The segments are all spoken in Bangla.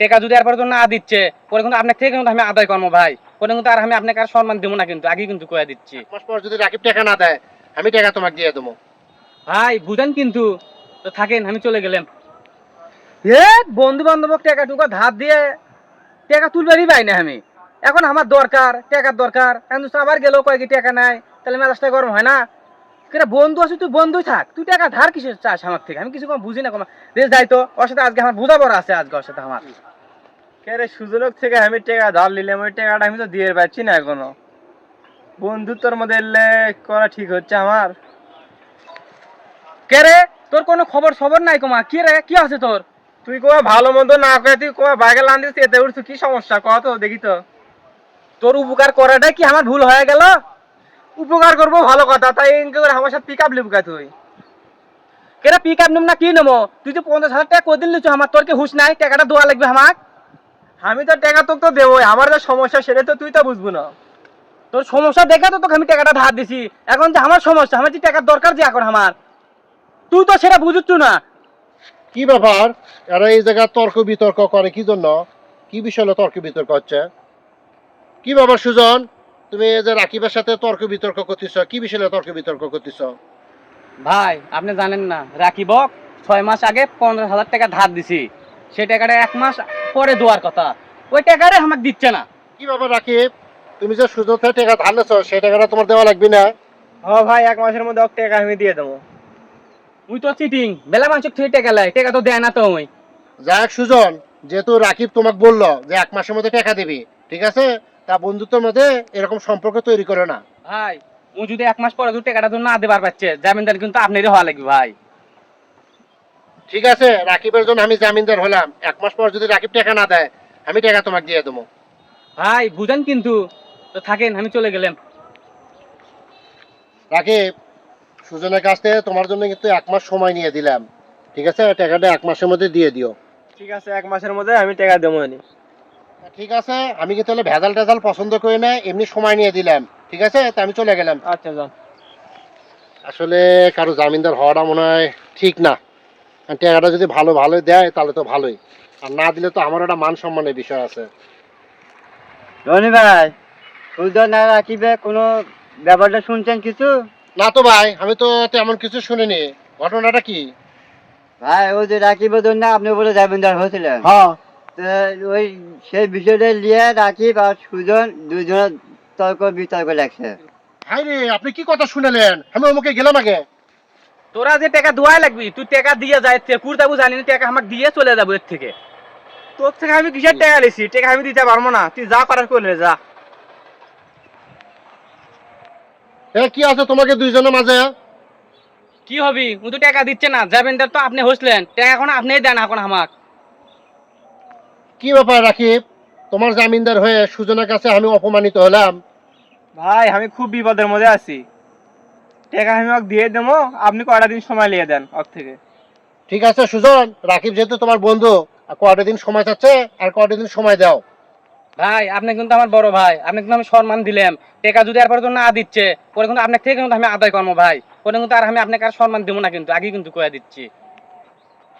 টাকা যদি এরপর না দিচ্ছে পরে কিন্তু আপনার থেকে কিন্তু আমি আদায় করব ভাই। পরে কিন্তু আর আমি আপনাকে আর সম্মান দেবো না কিন্তু আগে কিন্তু কয়ে দিচ্ছি। মাস পর যদি রাকিব টাকা না দেয় আমি টাকা তোমাকে দিয়ে দেবো। ভাই বুঝেন কিন্তু। তো থাকেন আমি চলে গেলাম। এ বন্ধু বান্ধব টাকা টুকা ধার দিয়ে টাকা তুলবারই পাই না আমি। এখন আমার দরকার টাকার দরকার। এখন আবার গেলেও কয়েক টাকা নাই তাহলে মেজাজটা গরম হয় না। কেন বন্ধু আছে তুই? বন্ধুই থাক। তুই টাকা ধার কিসে চাস আমার থেকে? আমি কিছু কম বুঝি না কম বেশ যাই তো ওর সাথে আজকে আমার বোঝা বড় আছে আজকে ওর সাথে আমার। কে সুযোগ থেকে আমি টাকা ধার নিলাম ওই টাকাটা আমি তো দিয়ে পাচ্ছি না এখনও। বন্ধুত্বর মধ্যে এলে করা ঠিক হচ্ছে আমার। কে রে তোর কোনো খবর খবর নাই কমা? কি রে কি আছে তোর? তুই কোয়া ভালো মন্দ না করে তুই কোয়া বাইকে লান দিস এতে উঠছো কি সমস্যা? কত দেখি তো। তোর উপকার করাটাই কি আমার ভুল হয়ে গেল? উপকার করব, ভালো কথা। তাই ইনকে করে আমার সাথে পিক আপ লিবকা তুই? কেরা পিক আপ নিম না, কি নেব? তুই তো পঞ্চাশ হাজার টাকা কদিন লিচ্ছ আমার তোর কি হুশ নাই? টাকাটা দেওয়া লাগবে আমার? আমি তো টাকা তোকে তো দেবো আমার যে সমস্যা সেটা তো তুই তো বুঝব না। তোর সমস্যা দেখে তো তোকে আমি টাকাটা ধার দিছি। এখন যে আমার সমস্যা, আমার যে টাকার দরকার যে এখন আমার। তুই তো সেটা বুঝুচ্ছ না। কি ব্যাপার? এরা এই জায়গায় তর্ক বিতর্ক করে, কি জন্য? কি বিষয়ে তর্ক বিতর্ক হচ্ছে? কি ব্যাপার, সুজন? তুমি এই যে রাকিবের সাথে তর্ক বিতর্ক করতেছ কি বিষয়ে তর্ক বিতর্ক করতেছ? ভাই আপনি জানেন না রাকিবক ছয় মাস আগে পনেরো হাজার টাকা ধার দিছি। সেই টাকাটা এক মাস পরে দেওয়ার কথা। ওই টাকাটা আমাকে দিচ্ছে না। কি ব্যাপার রাকিব? তুমি যে সুজন থেকে টাকা ধার নেছো সেই টাকাটা তোমার দেওয়া লাগবে না? হ ভাই এক মাসের মধ্যে ওকে টাকা আমি দিয়ে দেবো। তুই তো চিটিং বেলা মানুষ থেকে টাকা লাই টাকা তো দেয় না তো ওই যাক সুজন যেহেতু রাকিব তোমাকে বলল যে এক মাসের মধ্যে টাকা দিবি ঠিক আছে? তা বন্ধুত্বের মধ্যে এরকম সম্পর্ক তৈরি করে না। ভাই ও যদি এক মাস পরে যদি টাকাটা তো না দেবার পাচ্ছে জামিনদার কিন্তু আপনারই হওয়া লাগবে ভাই। ঠিক আছে রাকিবের জন্য আমি জামিনদার হলাম। এক মাস পর যদি রাকিব টাকা না দেয় আমি টাকা তোমাকে দিয়ে দেবো। ভাই বুঝেন কিন্তু। তো থাকেন আমি চলে গেলাম। রাকিব সুজনের কাছ থেকে তোমার জন্য কিন্তু এক মাস সময় নিয়ে দিলাম। ঠিক আছে টাকাটা এক মাসের মধ্যে দিয়ে দিও। ঠিক আছে এক মাসের মধ্যে আমি টাকা দেবো নি। ঠিক আছে? আমি কিন্তু তাহলে ভেজাল টেজাল পছন্দ করি না? এমনি সময় নিয়ে দিলাম। ঠিক আছে? তা আমি চলে গেলাম। আচ্ছা যান। আসলে কারও জামিনদার হওয়াটা মনে হয় ঠিক না। টাকাটা যদি ভালো ভালো দেয় তাহলে তো ভালোই। আর না দিলে তো আমার একটা মান সম্মানের বিষয় আছে। রনি ভাই সুজন আর রাকিবে কোনো ব্যাপারটা শুনছেন কিছু? না তো ভাই আমি তো তেমন কিছু শুনিনি। ঘটনাটা কি? ভাই ওই যে রাকিবের জন্য আপনি বলে জামিনদার হয়েছিলেন। হ্যাঁ। ওই সেই বিষয়টা নিয়ে রাকিব আর সুজন দুজনের তর্ক বিতর্ক লাগছে হাই রে আপনি কি কথা শুনেলেন? আমি অমুকে গেলাম আগে। তোরা যে টাকা দেওয়াই লাগবি তুই টাকা দিয়ে যায় কুর্তাবু জানি না টাকা আমাকে দিয়ে চলে যাব এর থেকে। তোর থেকে আমি কিসের টাকা লিছি? টাকা আমি দিতে পারব না। তুই যা করার করলে যা। এ কি আছে তোমাকে দুইজনের মাঝে? কি হবি? ও তো টাকা দিচ্ছে না। জামিনদার তো আপনি হসলেন। টাকা এখন আপনিই দেন এখন আমাক। কি ব্যাপার রাকিব? তোমার জামিনদার হয়ে সুজনের কাছে আমি অপমানিত হলাম। ভাই আমি খুব বিপদের মধ্যে আছি। টাকা আমি ওকে দিয়ে দেবো আপনি কয়টা দিন সময় নিয়ে দেন ওর থেকে। ঠিক আছে সুজন রাকিব যেহেতু তোমার বন্ধু আর কয়টা দিন সময় চাচ্ছে আর কয়টা দিন সময় দাও। ভাই আপনি কিন্তু আমার বড় ভাই আপনি কিন্তু আমি সম্মান দিলাম টাকা যদি এরপর তো না দিচ্ছে পরে কিন্তু আপনার থেকে কিন্তু আমি আদায় করব ভাই। পরে কিন্তু আর আমি আপনাকে আর সম্মান দেবো না কিন্তু আগে কিন্তু কয়ে দিচ্ছি।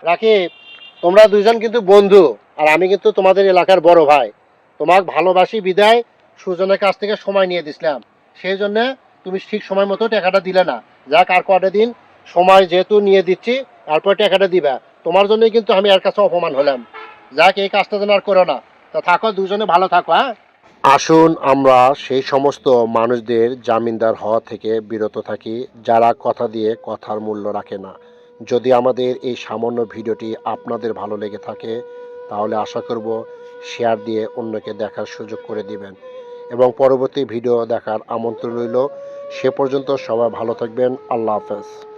রাকিব তোমরা দুইজন কিন্তু বন্ধু, আর আমি কিন্তু তোমাদের এলাকার বড় ভাই। তোমাকে ভালোবাসি, বিদায়। সুজনের কাছ থেকে সময় নিয়ে দিছিলাম। সেই জন্য তুমি ঠিক সময় মতো টাকাটা দিলে না। যাক, আর কটা দিন? সময় যেহেতু নিয়ে দিচ্ছি, তারপর টাকাটা দিবা। তোমার জন্যই কিন্তু আমি এর কাছে অপমান হলাম। যাক, এই কাজটা যেন আর করো না। তা থাকো, দুজনে ভালো থাকো হ্যাঁ? আসুন, আমরা সেই সমস্ত মানুষদের জামিনদার হওয়া থেকে বিরত থাকি, যারা কথা দিয়ে কথার মূল্য রাখে না। যদি আমাদের এই সামান্য ভিডিওটি আপনাদের ভালো লেগে থাকে, তাহলে আশা করব শেয়ার দিয়ে অন্যকে দেখার সুযোগ করে দিবেন। এবং পরবর্তী ভিডিও দেখার আমন্ত্রণ রইল। সে পর্যন্ত সবাই ভালো থাকবেন। আল্লাহ হাফেজ।